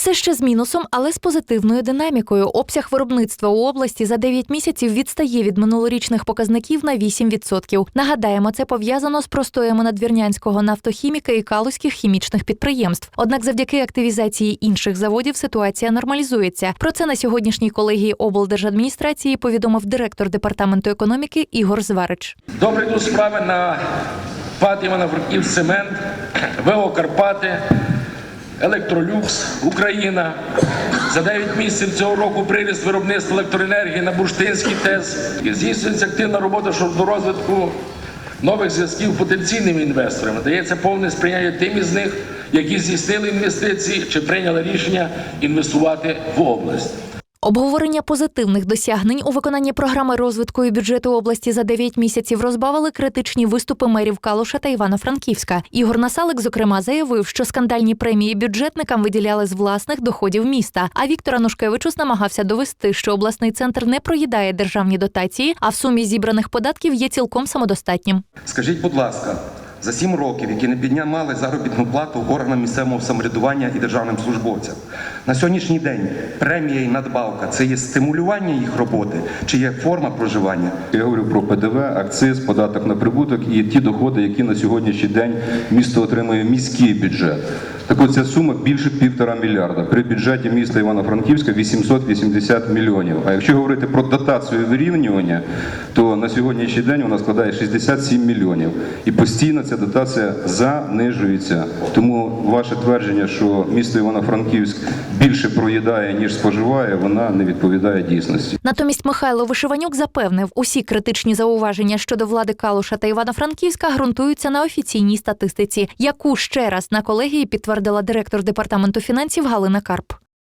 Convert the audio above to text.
Все ще з мінусом, але з позитивною динамікою. Обсяг виробництва у області за 9 місяців відстає від минулорічних показників на 8%. Нагадаємо, це пов'язано з простоями надвірнянського нафтохіміка і калузьких хімічних підприємств. Однак, завдяки активізації інших заводів ситуація нормалізується. Про це на сьогоднішній колегії облдержадміністрації повідомив директор департаменту економіки Ігор Зварич. Добре йдуть справи на ПАТ Івано-Франків Цемент, ВО Карпати, Електролюкс, Україна. За 9 місяців цього року приріст виробництва електроенергії на Бурштинський ТЕС. Здійснюється активна робота щодо розвитку нових зв'язків потенційними інвесторами. Дається повне сприяття тим із них, які здійснили інвестиції чи прийняли рішення інвестувати в область. Обговорення позитивних досягнень у виконанні програми розвитку і бюджету області за 9 місяців розбавили критичні виступи мерів Калуша та Івано-Франківська. Ігор Насалик, зокрема, заявив, що скандальні премії бюджетникам виділяли з власних доходів міста. А Віктор Анушкевичус намагався довести, що обласний центр не проїдає державні дотації, а в сумі зібраних податків є цілком самодостатнім. Скажіть, будь ласка, за сім років, які не піднімали заробітну плату органам місцевого самоврядування і державним службовцям, на сьогоднішній день премія і надбавка це є стимулювання їх роботи чи є форма проживання? Я говорю про ПДВ, акциз, податок на прибуток і ті доходи, які на сьогоднішній день місто отримує міський бюджет. Так от ця сума більше півтора мільярда. При бюджеті міста Івано-Франківська 880 мільйонів. А якщо говорити про дотацію вирівнювання, то на сьогоднішній день вона складає 67 мільйонів. І постійно ця дотація занижується. Тому ваше твердження, що місто Івано-Франківськ більше проїдає, ніж споживає, вона не відповідає дійсності. Натомість Михайло Вишиванюк запевнив, усі критичні зауваження щодо влади Калуша та Івано-Франківська ґрунтуються на офіційній статистиці, яку ще раз на колегії підтвердила директор департаменту фінансів Галина Карп.